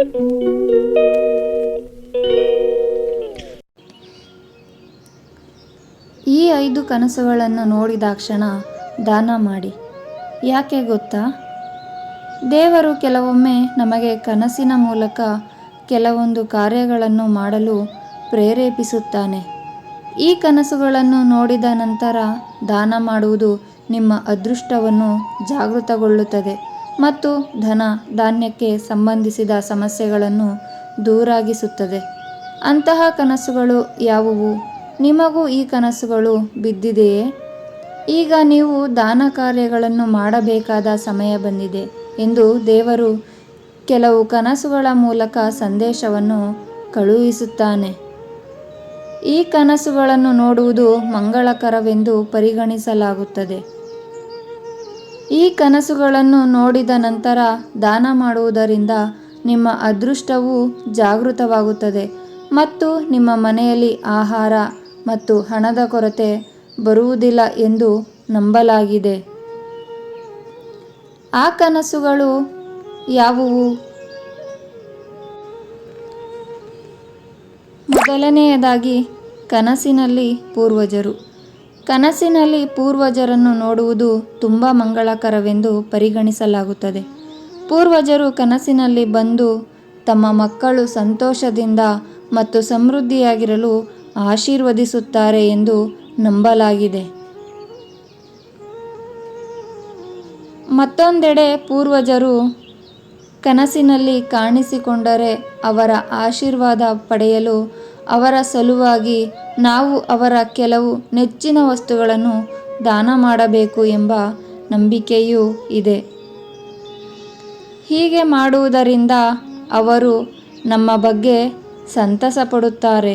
ಈ ಐದು ಕನಸುಗಳನ್ನು ನೋಡಿದಾಕ್ಷಣ ದಾನ ಮಾಡಿ. ಯಾಕೆ ಗೊತ್ತಾ? ದೇವರು ಕೆಲವೊಮ್ಮೆ ನಮಗೆ ಕನಸಿನ ಮೂಲಕ ಕೆಲವೊಂದು ಕಾರ್ಯಗಳನ್ನು ಮಾಡಲು ಪ್ರೇರೇಪಿಸುತ್ತಾನೆ. ಈ ಕನಸುಗಳನ್ನು ನೋಡಿದ ನಂತರ ದಾನ ಮಾಡುವುದು ನಿಮ್ಮ ಅದೃಷ್ಟವನ್ನು ಜಾಗೃತಗೊಳ್ಳುತ್ತದೆ. ಮತ್ತು ಧನ ಧಾನ್ಯಕ್ಕೆ ಸಂಬಂಧಿಸಿದ ಸಮಸ್ಯೆಗಳನ್ನು ದೂರಾಗಿಸುತ್ತದೆ. ಅಂತಹ ಕನಸುಗಳು ಯಾವುವು? ನಿಮಗೂ ಈ ಕನಸುಗಳು ಬಿದ್ದಿದೆಯೇ? ಈಗ ನೀವು ದಾನ ಕಾರ್ಯಗಳನ್ನು ಮಾಡಬೇಕಾದ ಸಮಯ ಬಂದಿದೆ ಎಂದು ದೇವರು ಕೆಲವು ಕನಸುಗಳ ಮೂಲಕ ಸಂದೇಶವನ್ನು ಕಳುಹಿಸುತ್ತಾನೆ. ಈ ಕನಸುಗಳನ್ನು ನೋಡುವುದು ಮಂಗಳಕರವೆಂದು ಪರಿಗಣಿಸಲಾಗುತ್ತದೆ. ಈ ಕನಸುಗಳನ್ನು ನೋಡಿದ ನಂತರ ದಾನ ಮಾಡುವುದರಿಂದ ನಿಮ್ಮ ಅದೃಷ್ಟವು ಜಾಗೃತವಾಗುತ್ತದೆ ಮತ್ತು ನಿಮ್ಮ ಮನೆಯಲ್ಲಿ ಆಹಾರ ಮತ್ತು ಹಣದ ಕೊರತೆ ಬರುವುದಿಲ್ಲ ಎಂದು ನಂಬಲಾಗಿದೆ. ಆ ಕನಸುಗಳು ಯಾವುವು? ಮೊದಲನೆಯದಾಗಿ ಕನಸಿನಲ್ಲಿ ಪೂರ್ವಜರು. ಕನಸಿನಲ್ಲಿ ಪೂರ್ವಜರನ್ನು ನೋಡುವುದು ತುಂಬ ಮಂಗಳಕರವೆಂದು ಪರಿಗಣಿಸಲಾಗುತ್ತದೆ. ಪೂರ್ವಜರು ಕನಸಿನಲ್ಲಿ ಬಂದು ತಮ್ಮ ಮಕ್ಕಳು ಸಂತೋಷದಿಂದ ಮತ್ತು ಸಮೃದ್ಧಿಯಾಗಿರಲು ಆಶೀರ್ವದಿಸುತ್ತಾರೆ ಎಂದು ನಂಬಲಾಗಿದೆ. ಮತ್ತೊಂದೆಡೆ ಪೂರ್ವಜರು ಕನಸಿನಲ್ಲಿ ಕಾಣಿಸಿಕೊಂಡರೆ ಅವರ ಆಶೀರ್ವಾದ ಪಡೆಯಲು ಅವರ ಸಲುವಾಗಿ ನಾವು ಅವರ ಕೆಲವು ನೆಚ್ಚಿನ ವಸ್ತುಗಳನ್ನು ದಾನ ಮಾಡಬೇಕು ಎಂಬ ನಂಬಿಕೆಯೂ ಇದೆ. ಹೀಗೆ ಮಾಡುವುದರಿಂದ ಅವರು ನಮ್ಮ ಬಗ್ಗೆ ಸಂತಸ ಪಡುತ್ತಾರೆ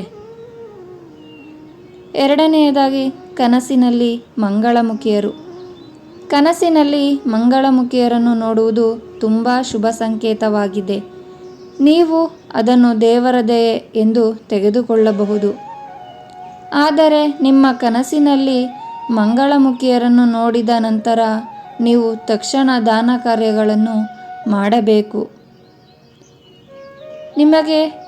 ಎರಡನೆಯದಾಗಿ ಕನಸಿನಲ್ಲಿ ಮಂಗಳಮುಖಿಯರು. ಕನಸಿನಲ್ಲಿ ಮಂಗಳಮುಖಿಯರನ್ನು ನೋಡುವುದು ತುಂಬ ಶುಭ ಸಂಕೇತವಾಗಿದೆ. ನೀವು ಅದನ್ನು ದೇವರದೇ ಎಂದು ತೆಗೆದುಕೊಳ್ಳಬಹುದು. ಆದರೆ ನಿಮ್ಮ ಕನಸಿನಲ್ಲಿ ಮಂಗಳಮುಖಿಯರನ್ನು ನೋಡಿದ ನಂತರ ನೀವು ತಕ್ಷಣ ದಾನ ಕಾರ್ಯಗಳನ್ನು ಮಾಡಬೇಕು. ನಿಮಗೆ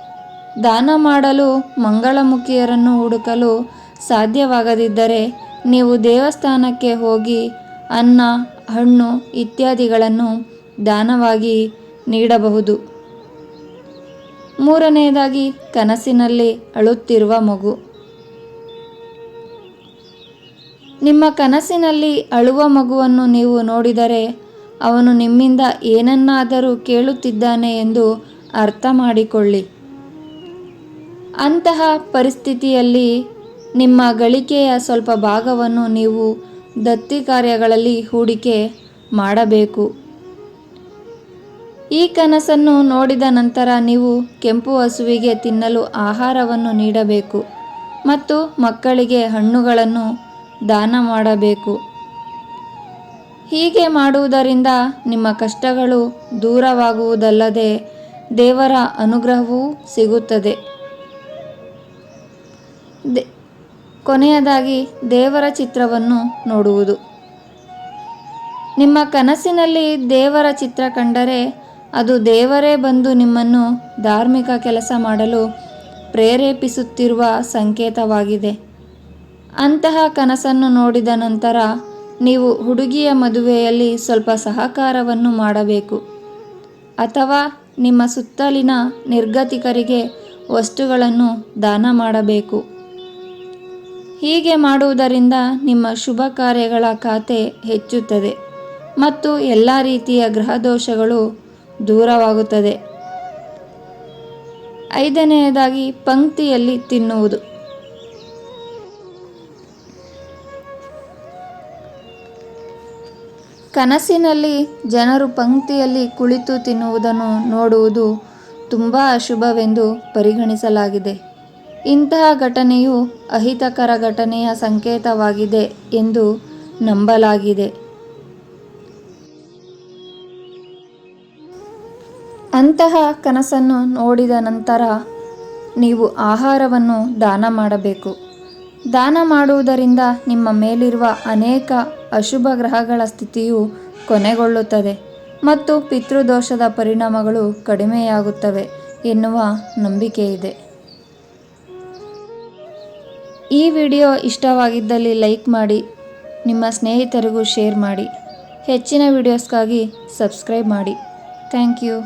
ದಾನ ಮಾಡಲು ಮಂಗಳಮುಖಿಯರನ್ನು ಹುಡುಕಲು ಸಾಧ್ಯವಾಗದಿದ್ದರೆ ನೀವು ದೇವಸ್ಥಾನಕ್ಕೆ ಹೋಗಿ ಅನ್ನ, ಹಣ್ಣು ಇತ್ಯಾದಿಗಳನ್ನು ದಾನವಾಗಿ ನೀಡಬಹುದು. ಮೂರನೆಯದಾಗಿ ಕನಸಿನಲ್ಲಿ ಅಳುತ್ತಿರುವ ಮಗು. ನಿಮ್ಮ ಕನಸಿನಲ್ಲಿ ಅಳುವ ಮಗುವನ್ನು ನೀವು ನೋಡಿದರೆ ಅವನು ನಿಮ್ಮಿಂದ ಏನನ್ನಾದರೂ ಕೇಳುತ್ತಿದ್ದಾನೆ ಎಂದು ಅರ್ಥ ಮಾಡಿಕೊಳ್ಳಿ. ಅಂತಹ ಪರಿಸ್ಥಿತಿಯಲ್ಲಿ ನಿಮ್ಮ ಗಳಿಕೆಯ ಸ್ವಲ್ಪ ಭಾಗವನ್ನು ನೀವು ದತ್ತಿ ಕಾರ್ಯಗಳಲ್ಲಿ ಹೂಡಿಕೆ ಮಾಡಬೇಕು. ಈ ಕನಸನ್ನು ನೋಡಿದ ನಂತರ ನೀವು ಕೆಂಪು ಹಸುವಿಗೆ ತಿನ್ನಲು ಆಹಾರವನ್ನು ನೀಡಬೇಕು ಮತ್ತು ಮಕ್ಕಳಿಗೆ ಹಣ್ಣುಗಳನ್ನು ದಾನ ಮಾಡಬೇಕು. ಹೀಗೆ ಮಾಡುವುದರಿಂದ ನಿಮ್ಮ ಕಷ್ಟಗಳು ದೂರವಾಗುವುದಲ್ಲದೆ ದೇವರ ಅನುಗ್ರಹವೂ ಸಿಗುತ್ತದೆ. ಕೊನೆಯದಾಗಿ ದೇವರ ಚಿತ್ರವನ್ನು ನೋಡುವುದು. ನಿಮ್ಮ ಕನಸಿನಲ್ಲಿ ದೇವರ ಚಿತ್ರ ಕಂಡರೆ ಅದು ದೇವರೇ ಬಂದು ನಿಮ್ಮನ್ನು ಧಾರ್ಮಿಕ ಕೆಲಸ ಮಾಡಲು ಪ್ರೇರೇಪಿಸುತ್ತಿರುವ ಸಂಕೇತವಾಗಿದೆ. ಅಂತಹ ಕನಸನ್ನು ನೋಡಿದ ನಂತರ ನೀವು ಹುಡುಗಿಯ ಮದುವೆಯಲ್ಲಿ ಸ್ವಲ್ಪ ಸಹಕಾರವನ್ನು ಮಾಡಬೇಕು. ಅಥವಾ ನಿಮ್ಮ ಸುತ್ತಲಿನ ನಿರ್ಗತಿಕರಿಗೆ ವಸ್ತುಗಳನ್ನು ದಾನ ಮಾಡಬೇಕು. ಹೀಗೆ ಮಾಡುವುದರಿಂದ ನಿಮ್ಮ ಶುಭ ಕಾರ್ಯಗಳ ಖಾತೆ ಹೆಚ್ಚುತ್ತದೆ. ಮತ್ತು ಎಲ್ಲ ರೀತಿಯ ಗ್ರಹದೋಷಗಳು ದೂರವಾಗುತ್ತದೆ. ಐದನೆಯದಾಗಿ ಪಂಕ್ತಿಯಲ್ಲಿ ತಿನ್ನುವುದು. ಕನಸಿನಲ್ಲಿ ಜನರು ಪಂಕ್ತಿಯಲ್ಲಿ ಕುಳಿತು ತಿನ್ನುವುದನ್ನು ನೋಡುವುದು ತುಂಬ ಅಶುಭವೆಂದು ಪರಿಗಣಿಸಲಾಗಿದೆ. ಇಂತಹ ಘಟನೆಯು ಅಹಿತಕರ ಘಟನೆಯ ಸಂಕೇತವಾಗಿದೆ ಎಂದು ನಂಬಲಾಗಿದೆ. ಅಂತಹ ಕನಸನ್ನು ನೋಡಿದ ನಂತರ ನೀವು ಆಹಾರವನ್ನು ದಾನ ಮಾಡಬೇಕು. ದಾನ ಮಾಡುವುದರಿಂದ ನಿಮ್ಮ ಮೇಲಿರುವ ಅನೇಕ ಅಶುಭ ಗ್ರಹಗಳ ಸ್ಥಿತಿಯು ಕೊನೆಗೊಳ್ಳುತ್ತದೆ ಮತ್ತು ಪಿತೃದೋಷದ ಪರಿಣಾಮಗಳು ಕಡಿಮೆಯಾಗುತ್ತವೆ ಎನ್ನುವ ನಂಬಿಕೆ ಇದೆ ಈ ವಿಡಿಯೋ ಇಷ್ಟವಾಗಿದ್ದಲ್ಲಿ ಲೈಕ್ ಮಾಡಿ, ನಿಮ್ಮ ಸ್ನೇಹಿತರಿಗೂ ಶೇರ್ ಮಾಡಿ, ಹೆಚ್ಚಿನ ವಿಡಿಯೋಸ್ಗಾಗಿ ಸಬ್ಸ್ಕ್ರೈಬ್ ಮಾಡಿ. Thank you.